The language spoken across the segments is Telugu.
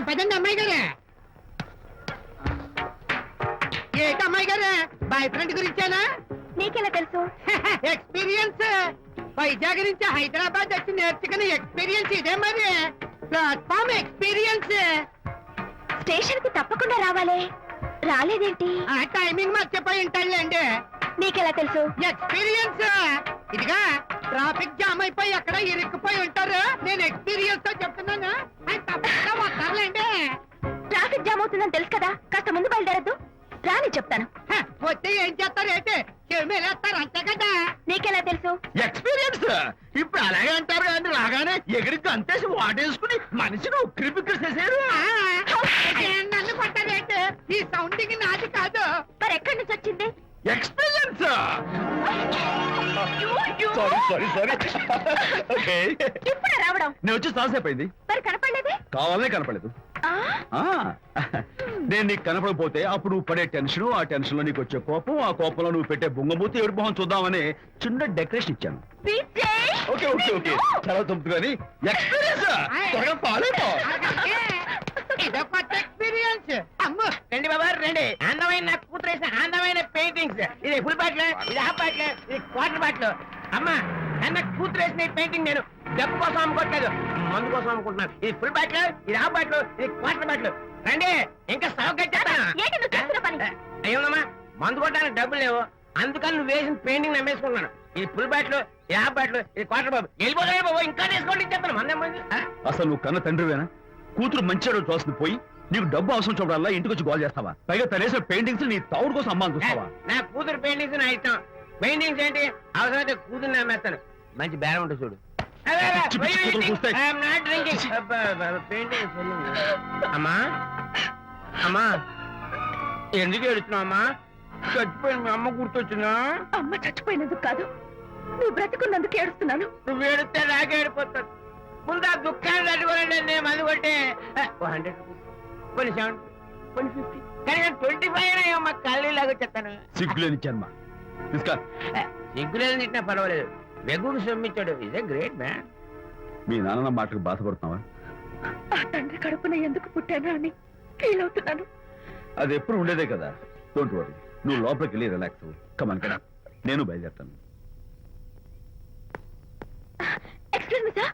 పదండి అమ్మాయి గారే. ఏంటి అమ్మాయి గారే? బాయ్ ఫ్రెండ్ గురించేనా? నీకెలా తెలుసు? ఎక్స్పీరియన్స్. వైజాగ్ నుంచి హైదరాబాద్ వచ్చి నేర్చుకునే ఎక్స్పీరియన్స్ ఇదే మరి. Platform experience. స్టేషన్కి తప్పకుండా రావాలే. రాలేదేంటి? ఆ టైమింగ్ మర్చిపోయి ఉంటాడులేండి నీకెలా తెలుసు? ఎక్స్పీరియన్స్ ఇదిగా ట్రాఫిక్ జామ్ అయిపోయి ఎక్కడ ఇరుక్కుపోయి ఉంటారు. నేను ఎక్స్పీరియన్స్తో చెప్తున్నాను. తప్పకుండా వస్తారులేండి ట్రాఫిక్ జామ్ అవుతుందని తెలుసు కదా? కాస్త ముందు బయలుదేరద్దు. రాని చెప్తాను. హ, వస్తే ఏం చేస్తారు? చెమేలేస్తారు అంతే కదా. నీకెలా తెలుసు? ఎక్స్పీరియన్స్ ఇప్పుడు అలాగే అంటారు కానీ రాగానే ఎగిరికి అంతేసి వాటేసుకుని మనిషిని ఉక్కిరి బిక్కిరి చేశారు నన్ను కొట్టారేంటి ఈ సౌండింగ్ నాది కాదు. మరి ఎక్కడి నుంచి వచ్చింది? Experience. Sorry sorry sorry okay ఇప్పుడే రావడం? నేను వచ్చి చాలాసేపు అయింది. మరి కనపడలేదే? కావాలనే కనపడలేదు. ఆ, ఆ, నేను నీకు కనపడకపోతే అప్పుడు నువ్వు పడే టెన్షన్ ఆ టెన్షన్లో నీకు వచ్చే కోపం ఆ కోపంలో నువ్వు పెట్టే బొంగమూతి ఏడు మొహం చూద్దామని చిన్న డెకరేషన్ ఇచ్చాను. విజయ్! Okay okay okay. నిన్ను! చాలా తప్పు కానీ ఎక్స్పీరియన్స్ త్వరగా ఫాలో అలాగే. ఇదో కొత్త ఎక్స్పీరియన్స్ అమ్మో రండి బాబా రండి అందమైన నాకు కూతురు వేసిన అందమైన పెయింటింగ్స్ ఇది ఫుల్ బాటిల్ ఇది హాఫ్ బాటిల్ ఇది క్వార్టర్ బాటిల్ అమ్మా అన్న కూతురు వేసిన ఈ పెయింటింగ్ నేను డబ్బు కోసం అమ్ముకోవట్లేదు మందు కోసం అమ్ముకుంటున్నాను. ఇది ఫుల్ బాటిల్ ఇది హాఫ్ బాటిల్ ఇది క్వార్టర్ బాటిల్ రండి ఇంకా సవక? అయ్యోనమ్మా మందు కొట్టడానికి డబ్బులు లేవు. అందుకని నువ్వు వేసిన పెయింటింగ్ నమ్మేసుకున్నాను ఇది ఫుల్ బాటిల్ ఇది హాఫ్ బాటిల్ ఇది క్వార్టర్ బాబు వెళ్ళిపోతాయి బాబు ఇంకా తీసుకోండి చెప్తాను మందే? అసలు నువ్వు కన్న తండ్రివేనా? కూతురు మంచిగా చూస్తుంది పోయి నీకు డబ్బు అవసరం చూడాలా ఇంటికి వచ్చి గోల్ చేస్తావా? పైగా తనేసిన పెయింటింగ్స్ నీ తౌడు కోసం అమ్మాని చూస్తావా? నా కూతురు పెయింటింగ్స్ నా ఇష్టం. పెయింటింగ్స్ ఏంటి? అవసరమైతే కూతురు నమ్మేస్తాను మంచి బేరం ఉంటుంది చూడు. అమ్మా. అమ్మా. ఎందుకు ఏడుస్తున్నావు అమ్మా? చచ్చిపోయిన మీ అమ్మ గుర్తొచ్చిందా? అమ్మ చచ్చిపోయినందుకు కాదు. నువ్వు బ్రతుకున్నందుకు ఏడుస్తున్నాను. నువ్వు ఏడితే నాకే ఏడిపోతాను ముందు ఆ దుఃఖాన్ని తట్టుకోనండి నేను మందు కొట్టే. హండ్రెడ్ కొన్ని సెవెన్ కొన్ని ఫిఫ్టీ కానీ ట్వంటీ ఫైవ్ అమ్మా కళ్ళు లాగా చెప్తాను. సిగ్గులేని జన్మ. తీసుకా సిగ్గులేదు తిట్టినా పర్వాలేదు. వెగుడు సొమ్మిచ్చాడు. ఇదే గ్రేట్ మ్యాన్. మీ నాన్న మాటకు బాధపడుతున్నావా? ఆ తండ్రి కడుపున ఎందుకు పుట్టాను అని ఫీల్ అవుతున్నాను. అది ఎప్పుడు ఉండేదే కదా. డోంట్ వరీ నువ్వు లోపలికి వెళ్ళి రిలాక్స్ కమన్ కదా నేను బయలుదేరుతాను. ఎక్స్క్యూజ్ మీ సార్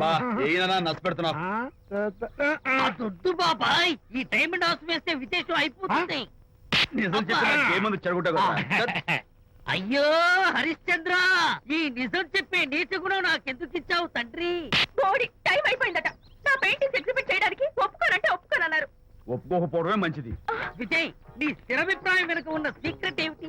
బా ఏనా నచ్చ పెడుతున్నావు దొడ్డు బాబాయ్ ఈ వేస్తే విశేషం అయిపోతుంది. నిజం చెప్పిన ఏమంది చెడగొట్టా కదా అయ్యో హరిశ్చంద్ర ఈ నిజం చెప్పే నీతి గుణం నాకెందుకు ఇచ్చావు తండ్రి? బోడి టైం అయిపోయిందట. నా పెయింటింగ్స్ ఎగ్జిబిట్ చేయడానికి ఒప్పుకోనంటే ఒప్పుకోనన్నారు. ఒప్పుకోకపోవడమే మంచిది. విజయ్ నీ స్థిరాభిప్రాయం వెనుక ఉన్న సీక్రెట్ ఏమిటి?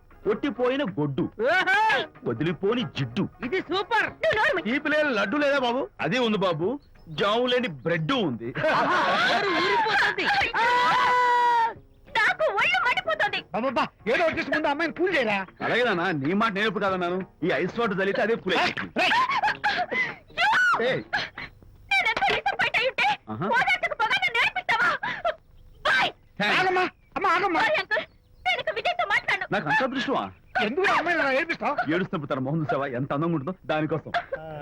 కొట్టిపోయిన గొడ్డు. వదిలిపోని జిడ్డు. ఇది సూపర్. ఈ పిల్లలు లడ్డు లేదా బాబు? అదే ఉంది బాబు. జాము లేని బ్రెడ్ ఉంది. నోరు ఊరిపోతుంది. ఆ! నాకు ఒళ్ళు మండిపోతుంది. అబ్బబ్బా ఏదో వచ్చేసి ముందు అమ్మాయిని కూల్ చేయరా? అలాగే నాన్న నీ మాట నేను ఎప్పుడు కాదన్నాను? ఈ ఐస్ వాటర్ చల్లితే అదే ఫుల్ నేనెంత disappoint అయి ఉంటే ఆహా. ఓదార్చకు పొగ నన్ను నేర్పిస్తావా? బాయ్. ఆగమ్మా అమ్మ ఆగమ్మా. అంకుల్ నేను ఇక విజయ్తో మాట్లాడను నాకు అంత దృష్టమా ఎందుకు అలా ఏడిపిస్తావు ఏడుస్తున్నప్పుడు తన మొహం చూసావా? ఎంత అందంగా ఉంటుందో దానికోసం.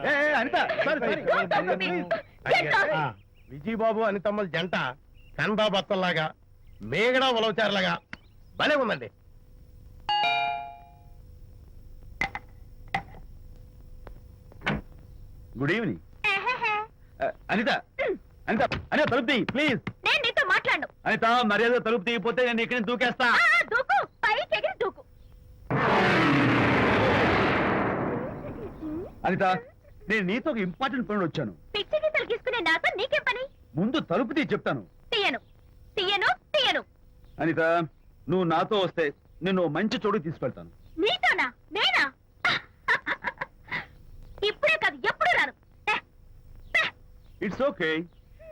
ఏ, ఏ, అనిత sorry. విజయబాబు అనితమ్మల జంట కన్బా బత్తల్లాగా మేగడ ఉలవచారులాగా భలే ఉందండి. గుడ్ ఈవినింగ్ అనిత అనిత అనిత తలుపు తీయి ప్లీజ్ నేను నీతో మాట్లాడను. అనిత మర్యాద తలుపు తీయకపోతే నేను ఇక్కడి నుంచి దూకేస్తా అనిత నేను నీతో ఒక ఇంపార్టెంట్ పని వచ్చాను. పిచ్చి గీతలు గీసుకునే నాతో నీకేం పని? ముందు తలుపు తీ చెప్తాను. తీయను. తీయను తీయను. అనిత నువ్వు నాతో వస్తే నిన్ను మంచి చోటు తీసుకెళ్తాను. నీతోనా? నేనా? ఇప్పుడే కాదు ఎప్పుడు రాను. ఇట్స్ ఓకే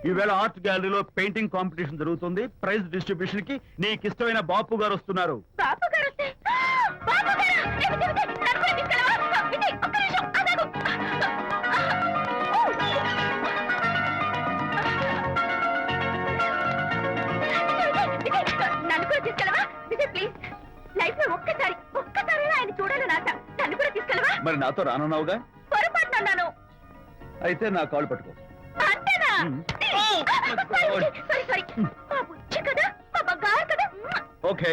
ఈవేళ ఆర్ట్ గ్యాలరీలో పెయింటింగ్ కాంపిటీషన్ జరుగుతుంది. ప్రైజ్ డిస్ట్రిబ్యూషన్కి నీకు ఇష్టమైన బాపు గారు వస్తున్నారు బాబు గారు! మరి నాతో రానున్నావుగా? పొరపాటు అయితే నా కాళ్ళు పట్టుకో. ఓకే.